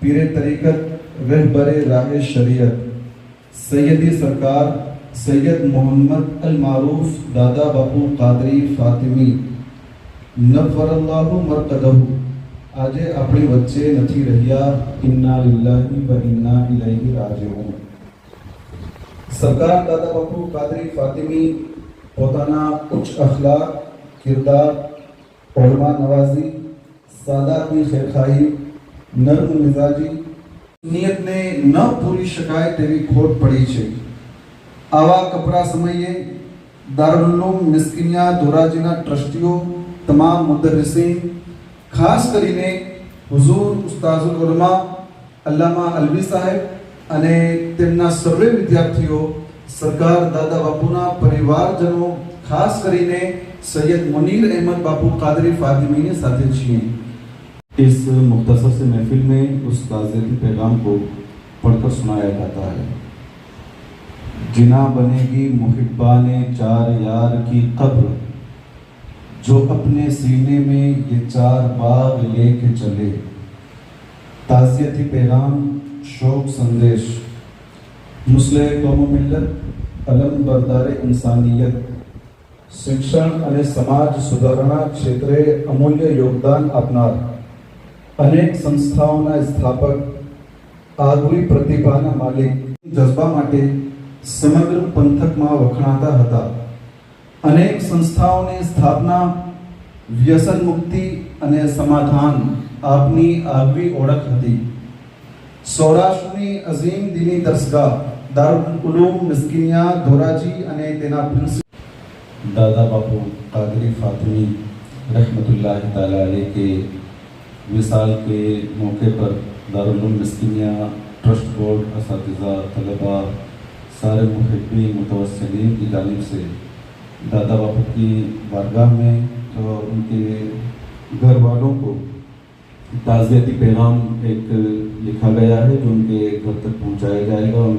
پیر طریقت رہبر راہ شریعت سیدی سرکار سید محمد المعروف دادا بابو قادری فاطمی نفر اللہ مرقدہ آجے اپنے بچے نتھی رہیا انا للہ و انا الیہ راجعون سرکار دادا بابو قادری فاطمی پوتانا کچھ اخلاق کردار علماء نوازی سادہ کی خیرخواہی નર્મ મિજાજી નિયતને ન પૂરી શકાય તેવી ખોટ પડી છે આવા કપરા સમયે દારૂલુમ મિસ્કિનિયા ધોરાજીના ટ્રસ્ટીઓ તમામ મુદરસીન ખાસ કરીને હુઝુર ઉસ્તાઝુલ ઉલમા અલ્લામા અલવી સાહેબ અને તેમના સર્વે વિદ્યાર્થીઓ સરકાર દાદા બાપુના પરિવારજનો ખાસ કરીને સૈયદ મુનીર અહેમદ બાપુ કાદરી ફાતિમીની સાથે છીએ اس مختصر سے محفل میں اس تعزیتی پیغام کو پڑھ کر سنایا جاتا ہے جنا بنے گی محبہ نے چار یار کی قبر جو اپنے سینے میں یہ چار باغ لے کے چلے تعزیتی پیغام شوق سندیش مسلح قوم و ملت علم بردار انسانیت سکشن اور سماج سدھرنا چھیتر امولیہ یوگدان اپنا અનેક સંસ્થાઓના સ્થાપક આગવી પ્રતિભાના માલિક જજ્બા માટે સમગ્ર પંથકમાં વખણાતા હતા અનેક સંસ્થાઓની સ્થાપના વ્યસન મુક્તિ અને સમાધાન આપની આગવી ઓળખ હતી સૌરાષ્ટ્રની અઝીમ દિની દરસગાહ દારુલ ઉલૂમ મિસ્કિનિયા ધોરાજી અને તેના પ્રિન્સિપલ દાદા બાપુ કાદરી ફાતમી રહમતુલ્લાહ તાલા કે مثال کے موقع پر دارالعلوم مسکنیا ٹرسٹ بورڈ اساتذہ طلباء سارے محبی متوسلین کی جانب سے دادا باپو کی بارگاہ میں ان کے گھر والوں کو تعزیتی پیغام ایک لکھا گیا ہے جو ان کے گھر تک پہنچایا جائے گا